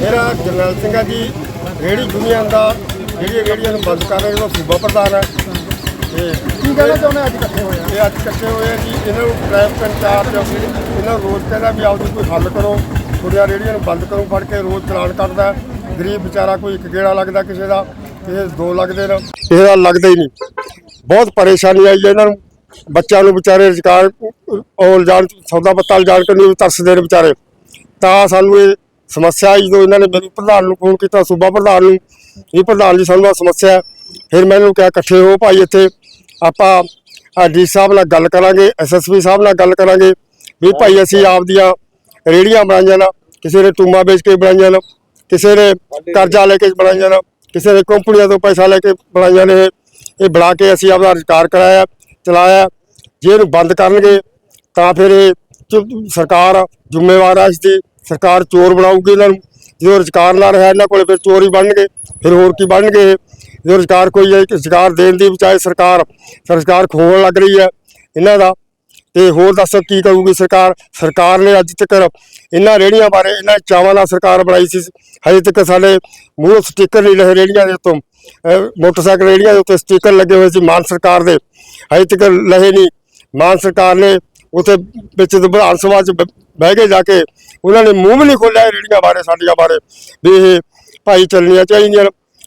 ਮੇਰਾ ਜਰਨੈਲ ਸਿੰਘ ਹੈ ਜੀ ਰੇਹੜੀ ਯੂਨੀਅਨ ਦਾ ਜਿਹੜੀ ਰੇਹੜੀਆਂ ਨੂੰ ਬੰਦ ਕਰ ਰਹੇ ਸੂਬਾ ਪ੍ਰਧਾਨ ਹੈ। ਤੇ ਕੀ ਕਹਿਣਾ ਚਾਹੁੰਦੇ ਅੱਜ ਇਕੱਠੇ ਹੋਏ ਆ? ਇਹ ਅੱਜ ਇਕੱਠੇ ਹੋਏ ਆ ਜੀ ਇਹਨਾਂ ਨੂੰ ਟ੍ਰੈਫਿਕ ਇੰਚਾਰਜ ਇਹਨਾਂ ਰੋਜ਼ ਕਹਿੰਦਾ ਵੀ ਆਪਦੀ ਕੋਈ ਹੱਲ ਕਰੋ ਤੁਹਾਡੀਆਂ ਰੇਹੜੀਆਂ ਨੂੰ ਬੰਦ ਕਰੋ ਫੜ ਕੇ ਰੋਜ਼ ਚਲਾਨ ਕੱਟਦਾ ਹੈ। ਗਰੀਬ ਵਿਚਾਰਾ ਕੋਈ ਇੱਕ ਗੇੜਾ ਲੱਗਦਾ ਕਿਸੇ ਦਾ ਕਿਸੇ ਦੇ ਲੱਗਦੇ ਨੇ। ਕਿਸੇ ਦਾ ਲੱਗਦਾ ਹੀ ਨਹੀਂ। ਬਹੁਤ ਪਰੇਸ਼ਾਨੀ ਆਈ ਹੈ ਇਹਨਾਂ ਨੂੰ। ਬੱਚਿਆਂ ਨੂੰ ਵਿਚਾਰੇ ਰੁਜ਼ਗਾਰ ਔਲ ਜਾਣ ਸੌਦਾ ਪੱਤਾ ਜਾਣ ਕੇ ਨਹੀਂ ਤਰਸਦੇ ਨੇ ਵਿਚਾਰੇ। ਤਾਂ ਸਾਨੂੰ ਇਹ ਸਮੱਸਿਆ ਆਈ ਜਦੋਂ ਇਹਨਾਂ ਨੇ ਮੈਨੂੰ ਪ੍ਰਧਾਨ ਨੂੰ ਫੋਨ ਕੀਤਾ, ਸੂਬਾ ਪ੍ਰਧਾਨ ਨੂੰ ਇਹ ਪ੍ਰਧਾਨ ਜੀ ਸਾਨੂੰ ਆਹ ਸਮੱਸਿਆ ਹੈ। ਫਿਰ ਮੈਨੂੰ ਕਿਹਾ, ਇਕੱਠੇ ਹੋ ਭਾਈ ਇੱਥੇ, ਆਪਾਂ ਡੀ ਸਾਹਿਬ ਨਾਲ ਗੱਲ ਕਰਾਂਗੇ ਐਸਐਸਪੀ ਸਾਹਿਬ ਨਾਲ ਗੱਲ ਕਰਾਂਗੇ, ਵੀ ਭਾਈ ਅਸੀਂ ਆਪਦੀਆਂ ਰੇੜੀਆਂ ਬਣਾਈਆਂ ਨਾ, ਕਿਸੇ ਨੇ ਟੂਮਾ ਵੇਚ ਕੇ ਬਣਾਈਆਂ ਨਾ, ਕਿਸੇ ਨੇ ਕਰਜ਼ਾ ਲੈ ਕੇ ਬਣਾਈਆਂ ਨਾ, ਕਿਸੇ ਨੇ ਕੰਪਨੀਆਂ ਤੋਂ ਪੈਸਾ ਲੈ ਕੇ ਬਣਾਈਆਂ ਨੇ ਇਹ। ਬਣਾ ਕੇ ਅਸੀਂ ਆਪਦਾ ਰੁਜ਼ਗਾਰ ਕਰਾਇਆ, ਚਲਾਇਆ, ਜੇ ਇਹਨੂੰ ਬੰਦ ਕਰਨਗੇ, ਤਾਂ ਫਿਰ ਇਹ ਸਰਕਾਰ ਜ਼ਿੰਮੇਵਾਰ ਹੈ ਇਸ ਦੀ। ਸਰਕਾਰ ਚੋਰ ਬਣਾਊਗੀ ਇਹਨਾਂ ਨੂੰ। ਜਦੋਂ ਰੁਜ਼ਗਾਰ ਨਾ ਰਿਹਾ ਇਹਨਾਂ ਕੋਲੇ ਫਿਰ ਚੋਰ ਹੀ ਬਣਨਗੇ, ਫਿਰ ਹੋਰ ਕੀ ਬਣਨਗੇ ਇਹ? ਜਦੋਂ ਰੁਜ਼ਗਾਰ ਕੋਈ ਹੈ ਰੁਜ਼ਗਾਰ ਦੇਣ ਦੀ ਬਚਾਏ ਸਰਕਾਰ ਸਰਕਾਰ ਖੋਣ ਲੱਗ ਰਹੀ ਹੈ ਇਹਨਾਂ ਦਾ। ਤੇ ਹੋਰ ਦੱਸੋ ਕੀ ਕਰੂਗੀ ਸਰਕਾਰ? ਸਰਕਾਰ ਨੇ ਅੱਜ ਤੱਕ ਇਹਨਾਂ ਰੇੜੀਆਂ ਬਾਰੇ, ਇਹਨਾਂ ਚਾਵਾਂ ਨਾਲ ਸਰਕਾਰ ਬਣਾਈ ਸੀ। ਹਜੇ ਤੱਕ ਸਾਡੇ ਮੂੰਹ ਸਟicker ਨਹੀਂ ਲਹੇ ਰੇੜੀਆਂ ਦੇ ਉੱਤੋਂ। ਮੋਟਰਸਾਈਕਲ ਰੇੜੀਆਂ ਦੇ ਉੱਤੇ ਸਟicker ਲੱਗੇ ਹੋਏ ਸੀ ਮਾਨ ਸਰਕਾਰ ਦੇ। ਹਜੇ ਤੱਕ ਲਹੇ ਨਹੀਂ। ਮਾਨ ਸਰਕਾਰ ਨੇ ਉੱਥੇ ਵਿੱਚ ਵਿਧਾਨ ਸਭਾ 'ਚ ਬਹਿ ਕੇ ਜਾ ਕੇ ਉਹਨਾਂ ਨੇ ਮੂੰਹ ਵੀ ਨਹੀਂ ਖੋਲ੍ਹਿਆ ਇਹ ਰੇੜੀਆਂ ਬਾਰੇ ਸਾਡੀਆਂ ਬਾਰੇ ਵੀ ਇਹ ਭਾਈ ਚੱਲਣੀਆਂ ਚਾਹੀਦੀਆਂ।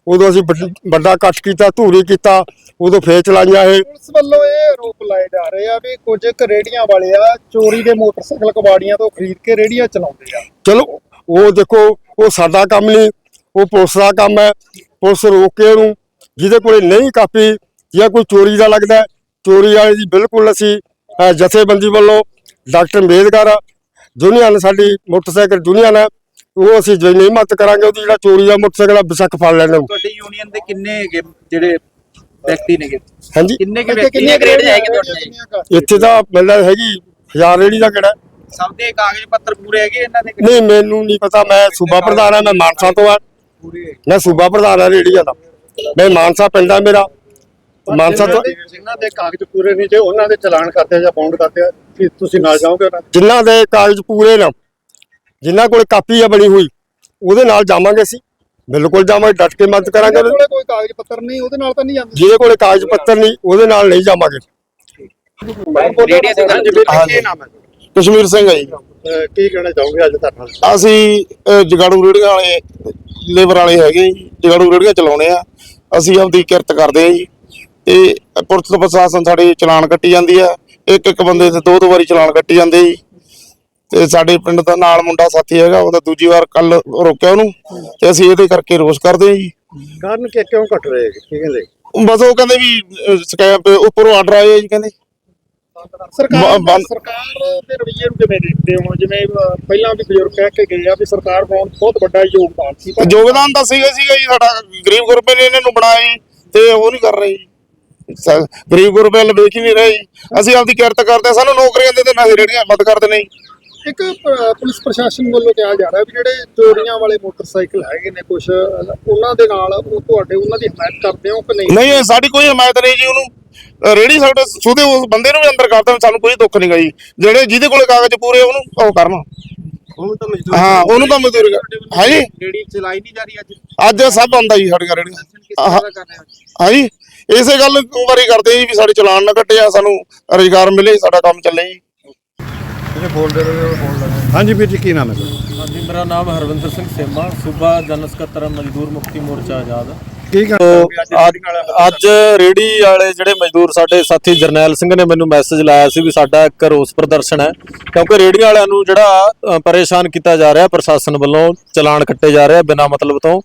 ਉਦੋਂ ਅਸੀਂ ਵੱਡ- ਇਕੱਠ ਕੀਤਾ ਧੂਰੀ ਕੀਤਾ ਉਦੋਂ ਫੇਰ ਚਲਾਈਆਂ ਇਹ। ਪੁਲਿਸ ਵੱਲੋਂ ਇਹ ਆਰੋਪ ਲਾਏ ਜਾ ਰਹੇ ਆ ਵੀ ਕੁਝ ਕੁ ਰੇੜੀਆਂ ਵਾਲੇ ਆ ਚੋਰੀ ਦੇ ਮੋਟਰਸਾਈਕਲ ਕਬਾੜੀਆਂ ਤੋਂ ਖਰੀਦ ਕੇ ਰੇੜੀਆਂ ਚਲਾਉਂਦੇ ਆ। ਚਲੋ ਉਹ ਦੇਖੋ ਉਹ ਸਾਡਾ ਕੰਮ ਨਹੀਂ ਉਹ ਪੁਲਿਸ ਦਾ ਕੰਮ ਹੈ। ਪੁਲਿਸ ਰੋਕ ਕੇ ਉਹਨੂੰ ਜਿਹਦੇ ਕੋਲੇ ਨਹੀਂ ਕਾਪੀ ਜਾਂ ਕੋਈ ਚੋਰੀ ਦਾ ਲੱਗਦਾ ਚੋਰੀ ਵਾਲੇ ਦੀ ਬਿਲਕੁਲ ਅਸੀਂ ਜਥੇਬੰਦੀ ਵੱਲੋਂ ਡਾਕਟਰ ਅੰਬੇਦਕਰ ਯੂਨੀਅਨ ਸਾਡੀ ਮੋਟਰਸਾਈਕਲ ਯੂਨੀਅਨ ਹੈ ਉਹ ਅਸੀਂ ਜੇ ਨਹੀਂ ਮਤ ਕਰਾਂਗੇ ਉਹਦੀ ਜਿਹੜਾ ਚੋਰੀ ਦਾ ਮੋਟਰਸਾਈਕਲ ਆ, ਬੇਸ਼ੱਕ ਫੜ ਲੈਣ ਤੁਹਾਡੀ ਯੂਨੀਅਨ ਦੇ ਕਿੰਨੇ ਹੈਗੇ ਜਿਹੜੇ ਵਿਅਕਤੀ ਨੇਗੇ? ਹਾਂਜੀ। ਕਿੰਨੇ ਕਿ ਕਿੰਨੀਆਂ ਗ੍ਰੇਡ ਹੈਗੇ ਤੁਹਾਡੇ? ਇੱਥੇ ਤਾਂ ਮਿਲਦਾ ਹੈਗੀ ਹਜ਼ਾਰ ਰੇੜੀ ਦਾ ਕਿਹੜਾ? ਸਭ ਦੇ ਕਾਗਜ਼ ਪੱਤਰ ਪੂਰੇ ਹੈਗੇ ਇਹਨਾਂ ਦੇ? ਨਹੀਂ ਮੈਨੂੰ ਨਹੀਂ ਪਤਾ ਮੈਂ ਸੂਬਾ ਪ੍ਰਧਾਨ ਆ ਮੈਂ ਮਾਨਸਾ ਤੋਂ ਆ ਮੈਂ ਸੂਬਾ ਪ੍ਰਧਾਨ ਆ ਰੇੜੀਆਂ ਦਾ। ਮੈਂ ਮਾਨਸਾ ਪਿੰਡ ਆ ਮੇਰਾ। ਮਾਨਸਾ ਤੋਂ? ਜਿਨ੍ਹਾਂ ਦੇ ਕਾਗਜ਼ ਪੂਰੇ ਨਹੀਂ ਤੇ ਉਹਨਾਂ ਦੇ ਚਲਾਨ ਕਰਦੇ ਆ ਜਾਂ ਬਾਉਂਡ ਕਰਦੇ ਆ ਕੀ ਤੁਸੀਂ ਨਾਲ ਜਾਓਗੇ ਉਹਨਾਂ ਦੇ? ਜਿਨ੍ਹਾਂ ਦੇ ਕਾਗਜ਼ ਪੂਰੇ ਨਾ ਜਿਨ੍ਹਾਂ ਕੋਲ ਕਾਪੀ ਆ ਬਣੀ ਹੋਈ ਉਹਦੇ ਨਾਲ ਜਾਵਾਂਗੇ ਅਸੀਂ। ਬਿਲਕੁਲ ਜਾਵਾਂਗੇ ਡਟ ਕੇ ਮਦਦ ਕਰਾਂਗੇ। ਕੋਲੇ ਕੋਈ ਕਾਗਜ਼ ਪੱਤਰ ਨਹੀਂ ਉਹਦੇ ਨਾਲ ਤਾਂ ਨਹੀਂ ਜਾਂਦੇ? ਜਿਹਦੇ ਕੋਲੇ ਕਾਗਜ਼ ਪੱਤਰ ਨਹੀਂ ਉਹਦੇ ਨਾਲ ਨਹੀਂ ਜਾਵਾਂਗੇ। ਰੇੜੀਆਂ ਦੇ ਹਾਂਜੀ ਬੇਟਾ ਕੀ ਨਾਮ ਹੈ। ਕਸ਼ਮੀਰ ਸਿੰਘ ਹੈ ਜੀ। ਅਹ ਕੀ ਕਹਿਣਾ ਚਾਹੋਗੇ ਅੱਜ ਧਰਨਾ? ਅਸੀਂ ਅਹ, ਜਗਾੜੂ ਰੇੜੀਆਂ ਵਾਲੇ ਲੇਬਰ ਵਾਲੇ ਹੈਗੇ ਜੀ ਜਗਾੜੂ ਰੇੜੀਆਂ ਚਲਾਉਣੇ ਆ। ਅਸੀਂ ਆਪਦੀ ਕਿਰਤ ਕਰਦੇ ਆ ਜੀ। ਤੇ ਪੁਲਿਸ ਪ੍ਰਸ਼ਾਸਨ ਸਾਡੇ ਚਲਾਨ ਕੱਟੀ ਜਾਂਦੀ ਆ। ਇੱਕ ਇੱਕ ਬੰਦੇ ਤੇ ਦੋ ਦੋ ਵਾਰੀ ਚਲਾਨ ਕੱਟੀ ਜਾਂਦੇ ਜੀ। ਤੇ ਸਾਡੇ ਪਿੰਡ ਦਾ ਨਾਲ ਮੁੰਡਾ ਸਾਥੀ ਹੈਗਾ ਉਹਦਾ ਦੂਜੀ ਵਾਰ ਕੱਲ ਰੋਕਿਆ ਉਹਨੂੰ ਤੇ ਅਸੀਂ ਇਹਦੇ ਕਰਕੇ ਰੋਸ ਕਰਦੇ ਜੀ। ਕਾਰਨ ਕਿ ਕਿਉਂ ਘਟ ਰਹੇ ਕੀ ਕਹਿੰਦੇ? ਬਸ ਉਹ ਕਹਿੰਦੇ ਵੀ ਸਕੈਪ ਉੱਪਰੋਂ ਆਰਡਰ ਆਏ ਜੀ ਕਹਿੰਦੇ। ਸਰਕਾਰ ਸਰਕਾਰ ਦੇ ਰਵੱਈਏ ਨੂੰ ਕਿਵੇਂ ਦੇਖਦੇ ਹੋ? ਜਿਵੇਂ ਪਹਿਲਾਂ ਵੀ ਬਜ਼ੁਰਗ ਕਹਿ ਕੇ ਗਏ ਆ ਵੀ ਸਰਕਾਰ ਬਣਾਉਣ ਬਹੁਤ ਵੱਡਾ ਯੋਗਦਾਨ ਸੀ। ਯੋਗਦਾਨ ਤਾਂ ਸੀਗਾ ਸੀਗਾ ਜੀ ਸਾਡਾ ਗਰੀਬ ਗੁਰਬੇ ਨੇ ਇਹਨਾਂ ਨੂੰ ਬਣਾਇਆ ਜੀ, ਤੇ ਉਹ ਨਹੀਂ ਕਰ ਰਹੇ ਜੀ। ਸ- ਗਰੀਬ ਗੁਰਬੇ ਵੇਖ ਹੀ ਨਹੀਂ ਰਹੇ ਜੀ। ਅਸੀਂ ਆਪਦੀ ਕਿਰਤ ਕਰਦੇ ਹਾਂ, ਸਾਨੂੰ ਨੌਕਰੀਆਂ ਦੇ ਤੇ ਨਾ ਰੇੜੀਆਂ ਮਦਦ ਕਰਦੇ ਨਹੀਂ। ਇੱਕ ਪ- ਪੁਲਿਸ ਪ੍ਰਸ਼ਾਸਨ ਵੱਲੋਂ ਕਿਹਾ ਜਾ ਰਿਹਾ ਵੀ ਜਿਹੜੇ ਚੋਰੀਆਂ ਵਾਲੇ ਮੋਟਰਸਾਈਕਲ ਹੈਗੇ ਨੇ ਕੁਝ ਉਹਨਾਂ ਦੇ ਨਾਲ ਉਹ ਤੁਹਾਡੇ ਉਹਨਾਂ ਦੀ ਹਮਾਇਤ ਕਰਦੇ ਹੋ ਕਿ ਨਹੀਂ? ਨਹੀਂ ਇਹ ਸਾਡੀ ਕੋਈ ਹਮਾਇਤ ਨਹੀਂ ਜੀ ਉਹਨੂੰ। ਰੇੜੀ ਸਾਡੇ ਸੁਦੇ ਉਸ ਬੰਦੇ ਨੂੰ ਵੀ ਅੰਦਰ ਕਰਦਾ ਸਾਨੂੰ ਕੋਈ ਦੁੱਖ ਨਹੀਂ ਗਾ ਜੀ। ਜਿਹੜੇ ਜਿਹਦੇ ਕੋਲੇ ਕਾਗਜ਼ ਪੂਰੇ ਉਹਨੂੰ ਉਹ ਕਰਨ। ਹਾਂ ਉਹਨੂੰ ਤਾਂ ਮਜ਼ਦੂਰੀ ਕਰ ਹਾਂਜੀ। ਰੇੜੀ ਚਲਾਈ ਨਹੀਂ ਜਾ ਰਹੀ ਅੱਜ? ਅੱਜ ਸਭ ਆਉਂਦਾ ਜੀ ਸਾਡੀਆਂ ਰੇੜੀਆਂ। ਕਰ ਰਹੇ ਹੋ ਹਾਂਜੀ। ਇਸੇ ਗੱਲ ਵਾਰੀ ਕਰਦੇ ਜੀ ਵੀ ਸਾਡੇ ਚਲਾਨ ਨਾ ਕੱਟੇ ਆ ਸਾਨੂੰ ਰੁਜ਼ਗਾਰ ਮਿਲੇ ਸਾਡਾ ਕੰਮ ਚੱਲੇ ਜੀ। ਹਾਂਜੀ ਵੀਰ ਜੀ ਕੀ ਨਾਮ ਹੈ? ਹਾਂਜੀ ਮੇਰਾ ਨਾਮ ਹਰਵਿੰਦਰ ਸਿੰਘ ਸੇਮਾ ਸੂਬਾ ਜਨ ਸਕੱਤਰ ਮਜ਼ਦੂਰ ਮੁਕਤੀ ਮੋਰਚਾ ਆਜ਼ਾਦ। ਕੀ ਅੱਜ ਰੇੜੀ ਵਾਲੇ ਜਿਹੜੇ ਮਜ਼ਦੂਰ ਸਾਡੇ ਸਾਥੀ ਜਰਨੈਲ ਸਿੰਘ ਨੇ ਮੈਨੂੰ ਮੈਸੇਜ ਲਾਇਆ ਸੀ ਵੀ ਸਾਡਾ ਇੱਕ ਰੋਸ ਪ੍ਰਦਰਸ਼ਨ ਹੈ। ਕਿਉਂਕਿ ਰੇੜੀਆਂ ਵਾਲਿਆਂ ਨੂੰ ਜਿਹੜਾ ਪਰੇਸ਼ਾਨ ਕੀਤਾ ਜਾ ਰਿਹਾ ਪ੍ਰਸ਼ਾਸਨ ਵੱਲੋਂ ਚਲਾਨ ਕੱਟੇ ਜਾ ਰਹੇ ਬਿਨਾਂ ਮਤਲਬ ਤੋਂ।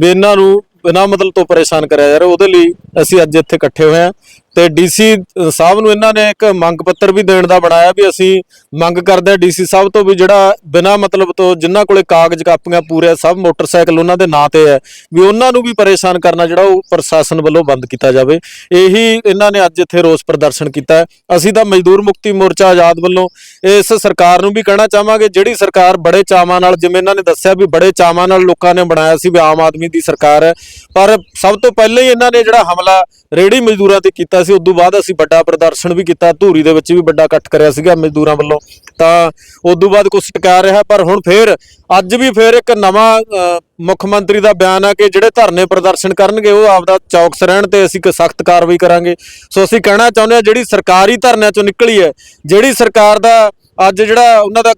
ਵੀ ਇਹਨਾਂ ਨੂੰ ਬਿਨਾਂ ਮਤਲਬ ਤੋਂ ਪਰੇਸ਼ਾਨ ਕਰਿਆ ਜਾ ਰਿਹਾ, ਉਹਦੇ ਲਈ ਅਸੀਂ ਅੱਜ ਇੱਥੇ ਇਕੱਠੇ ਹੋਏ ਹਾਂ। ਤੇ ਡੀਸੀ ਸਾਹਿਬ ਨੂੰ ਇਹਨਾਂ ਨੇ ਇੱਕ ਮੰਗ ਪੱਤਰ ਵੀ ਦੇਣ ਦਾ ਬਣਾਇਆ ਵੀ ਅਸੀਂ ਮੰਗ ਕਰਦੇ ਹਾਂ ਡੀਸੀ ਸਾਹਿਬ ਤੋਂ ਵੀ ਜਿਹੜਾ ਬਿਨਾਂ ਮਤਲਬ ਤੋਂ ਜਿਨ੍ਹਾਂ ਕੋਲੇ ਕਾਗਜ਼ ਕਾਪੀਆਂ ਪੂਰੇ ਸਭ ਮੋਟਰਸਾਈਕਲ ਉਹਨਾਂ ਦੇ ਨਾਂ ਤੇ ਹੈ, ਵੀ ਉਹਨਾਂ ਨੂੰ ਵੀ ਪਰੇਸ਼ਾਨ ਕਰਨਾ ਜਿਹੜਾ ਉਹ ਪ੍ਰਸ਼ਾਸਨ ਵੱਲੋਂ ਬੰਦ ਕੀਤਾ ਜਾਵੇ। ਇਹੀ ਇਹਨਾਂ ਨੇ ਅੱਜ ਇੱਥੇ ਰੋਸ ਪ੍ਰਦਰਸ਼ਨ ਕੀਤਾ ਅਸੀਂ ਤਾਂ ਮਜ਼ਦੂਰ ਮੁਕਤੀ ਮੋਰਚਾ ਆਜ਼ਾਦ ਵੱਲੋਂ ਇਸ ਸਰਕਾਰ ਨੂੰ ਵੀ ਕਹਿਣਾ ਚਾਹਾਂਗੇ, ਜਿਹੜੀ ਸਰਕਾਰ ਬੜੇ ਚਾਵਾਂ ਨਾਲ, ਜਿਵੇਂ ਇਹਨਾਂ ਨੇ ਦੱਸਿਆ ਵੀ ਬੜੇ ਚਾਵਾਂ ਨਾਲ ਲੋਕਾਂ ਨੇ ਬਣਾਇਆ ਸੀ ਵੀ ਆਮ ਆਦਮੀ ਦੀ ਸਰਕਾਰ ਹੈ। ਪਰ ਸਭ ਤੋਂ ਪਹਿਲਾਂ ਹੀ ਇਹਨਾਂ ਨੇ ਜਿਹੜਾ ਹਮਲਾ ਰੇੜੀ ਮਜ਼ਦੂਰਾਂ ਤੇ ਕੀਤਾ ਕੀਤਾ ਸੀ, ਉਦੋਂ ਬਾਅਦ ਅਸੀਂ ਵੱਡਾ ਪ੍ਰਦਰਸ਼ਨ ਵੀ ਕੀਤਾ, ਧੂਰੀ ਦੇ ਵਿੱਚ ਵੀ ਵੱਡਾ ਇਕੱਠ ਕਰਿਆ ਸੀਗਾ ਮਜ਼ਦੂਰਾਂ ਵੱਲੋਂ। ਤਾਂ ਉਦੋਂ ਬਾਅਦ ਕੁਝ ਟਿਕਾ ਰਿਹਾ, ਪਰ ਹੁਣ ਫੇਰ ਅੱਜ ਵੀ ਫੇਰ ਇੱਕ ਨਵਾਂ ਮੁੱਖ ਮੰਤਰੀ ਦਾ ਬਿਆਨ ਆ ਕਿ ਜਿਹੜੇ ਧਰਨੇ ਪ੍ਰਦਰਸ਼ਨ ਕਰਨਗੇ, ਉਹ ਆਪਦਾ ਚੌਕਸ ਰਹਿਣ ਤੇ ਅਸੀਂ ਇੱਕ ਸਖਤ ਕਾਰਵਾਈ ਕਰਾਂਗੇ। ਸੋ ਅਸੀਂ ਕਹਿਣਾ ਚਾਹੁੰਦੇ ਹਾਂ, ਜਿਹੜੀ ਸਰਕਾਰੀ ਧਰਨਿਆਂ ਚੋਂ ਨਿਕਲੀ ਹੈ, ਜਿਹੜੀ ਸਰਕਾਰ ਦਾ ਅੱਜ ਜਿਹੜਾ ਉਹਨਾਂ ਦਾ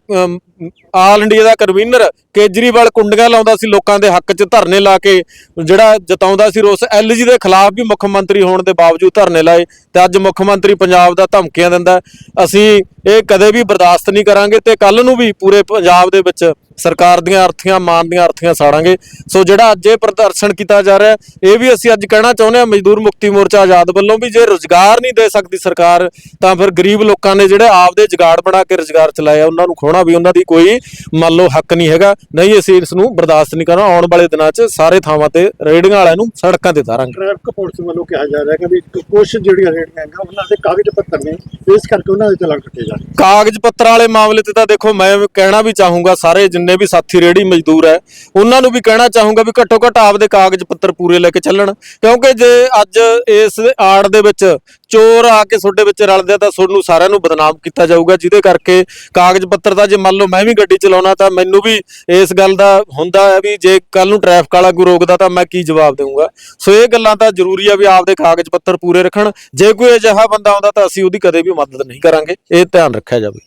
ਆਲ ਇੰਡੀਆ ਦਾ ਕਨਵੀਨਰ ਕੇਜਰੀਵਾਲ ਕੁੰਡੀਆਂ ਲਾਉਂਦਾ ਸੀ ਲੋਕਾਂ ਦੇ ਹੱਕ 'ਚ ਧਰਨੇ ਲਾ ਕੇ, ਜਿਹੜਾ ਜਤਾਉਂਦਾ ਸੀ ਰੋਸ, ਐਲਜੀ ਦੇ ਖਿਲਾਫ ਵੀ ਮੁੱਖ ਮੰਤਰੀ ਹੋਣ ਦੇ ਬਾਵਜੂਦ ਧਰਨੇ ਲਾਏ ਤੇ ਅੱਜ ਮੁੱਖ ਮੰਤਰੀ ਪੰਜਾਬ ਦਾ ਧਮਕੀਆਂ ਦਿੰਦਾ। ਅਸੀਂ ਇਹ ਕਦੇ ਵੀ ਬਰਦਾਸ਼ਤ ਨਹੀਂ ਕਰਾਂਗੇ ਤੇ ਕੱਲ ਨੂੰ ਵੀ ਪੂਰੇ ਪੰਜਾਬ ਦੇ ਵਿੱਚ ਸਰਕਾਰ ਦੀਆਂ ਅਰਥੀਆਂ, ਮਾਨ ਦੀਆਂ ਅਰਥੀਆਂ ਸਾੜਾਂਗੇ। ਸੋ ਜਿਹੜਾ ਅੱਜ ਇਹ ਪ੍ਰਦਰਸ਼ਨ ਕੀਤਾ ਜਾ ਰਿਹਾ ਇਹ ਵੀ ਅਸੀਂ ਅੱਜ ਕਹਿਣਾ ਚਾਹੁੰਦੇ ਹਾਂ, ਮਜ਼ਦੂਰ ਮੁਕਤੀ ਮੋਰਚਾ ਆਜ਼ਾਦ ਵੱਲੋਂ ਵੀ ਜੇ ਰੋਜ਼ਗਾਰ ਨਹੀਂ ਦੇ ਸਕਦੀ ਸਰਕਾਰ, ਤਾਂ ਫਿਰ ਗਰੀਬ ਲੋਕਾਂ ਨੇ ਜਿਹੜੇ ਆਪਦੇ ਜਗਾੜ ਬਣਾ ਕੇ ਰੋਜ਼ਗਾਰ ਚਲਾਇਆ, ਉਹਨਾਂ ਨੂੰ ਖੋਣਾ ਵੀ ਉਹਨਾਂ ਦੀ ਕੋਈ ਮੰਨ ਲਓ ਹੱਕ ਨਹੀਂ ਹੈਗਾ। ਨਹੀਂ, ਅਸੀਂ ਇਸ ਨੂੰ ਬਰਦਾਸ਼ਤ ਨਹੀਂ ਕਰਨਾ। ਆਉਣ ਵਾਲੇ ਦਿਨਾਂ 'ਚ ਸਾਰੇ ਥਾਵਾਂ ਤੇ ਰੇਹੜੀਆਂ ਵਾਲਿਆਂ ਨੂੰ ਸੜਕਾਂ ਤੇ ਉਤਾਰਾਂਗੇ। ਟ੍ਰੈਫਿਕ ਪੁਲਿਸ ਵੱਲੋਂ ਕਿਹਾ ਜਾ ਰਿਹਾ ਕਿ ਵੀ ਕੁਝ ਜਿਹੜੀਆਂ ਰੇੜੀਆਂ ਉਹਨਾਂ ਦੇ ਕਾਗਜ਼ ਪੱਤਰ ਨੇ, ਇਸ ਕਰਕੇ ਉਹਨਾਂ ਦੇ ਚਲਾਨ ਕੱਟੇ ਜਾ ਕਾਗਜ਼ ਪੱਤਰ ਵਾਲੇ ਮਾਮਲੇ ਤੇ ਤਾਂ ਦੇਖੋ ਮੈਂ ਕਹਿਣਾ ਵੀ ਚਾਹੂੰਗਾ ਸਾਰੇ ਜਿੰਨੇ ਵੀ ਸਾਥੀ ਰੇੜੀ ਮਜ਼ਦੂਰ ਹੈ, ਉਹਨਾਂ ਨੂੰ ਵੀ ਕਹਿਣਾ ਚਾਹੂੰਗਾ ਵੀ ਘੱਟੋ ਘੱਟ ਆਪਦੇ ਕਾਗਜ਼ ਪੱਤਰ ਪੂਰੇ ਲੈ ਕੇ ਚੱਲਣ। ਕਿਉਂਕਿ ਜੇ ਅੱਜ ਇਸ ਆੜ ਦੇ ਵਿੱਚ ਚੋਰ ਆ ਕੇ ਤੁਹਾਡੇ ਵਿੱਚ ਰਲਦੇ ਆ ਤਾਂ ਤੁਹਾਨੂੰ ਸਾਰਿਆਂ ਨੂੰ ਬਦਨਾਮ ਕੀਤਾ ਜਾਊਗਾ, ਜਿਹਦੇ ਕਰਕੇ ਕਾਗਜ਼ ਪੱਤਰ ਦਾ ਜੇ ਮੰਨ ਲਓ ਮੈਂ ਵੀ ਗੱਡੀ ਚਲਾਉਣਾ ਤਾਂ ਮੈਨੂੰ ਵੀ ਇਸ ਗੱਲ ਦਾ ਹੁੰਦਾ ਹੈ ਵੀ ਜੇ ਕੱਲ ਨੂੰ ਟ੍ਰੈਫਿਕ ਵਾਲਾ ਕੋਈ ਰੋਕਦਾ ਤਾਂ ਮੈਂ ਕੀ ਜਵਾਬ ਦੇਵਾਂਗਾ ਸੋ ਇਹ ਗੱਲਾਂ ਤਾਂ ਜ਼ਰੂਰੀ ਆ ਵੀ ਆਪਦੇ ਕਾਗਜ਼ ਪੱਤਰ ਪੂਰੇ ਰੱਖਣ। ਜੇ ਕੋਈ ਅਜਿਹਾ ਬੰਦਾ ਆਉਂਦਾ ਤਾਂ ਅਸੀਂ ਉਹਦੀ ਕਦੇ ਵੀ ਮਦਦ ਨਹੀਂ ਕਰਾਂਗੇ। ਇਹ ਧਿਆਨ ਰੱਖਿਆ ਜਾਵੇ।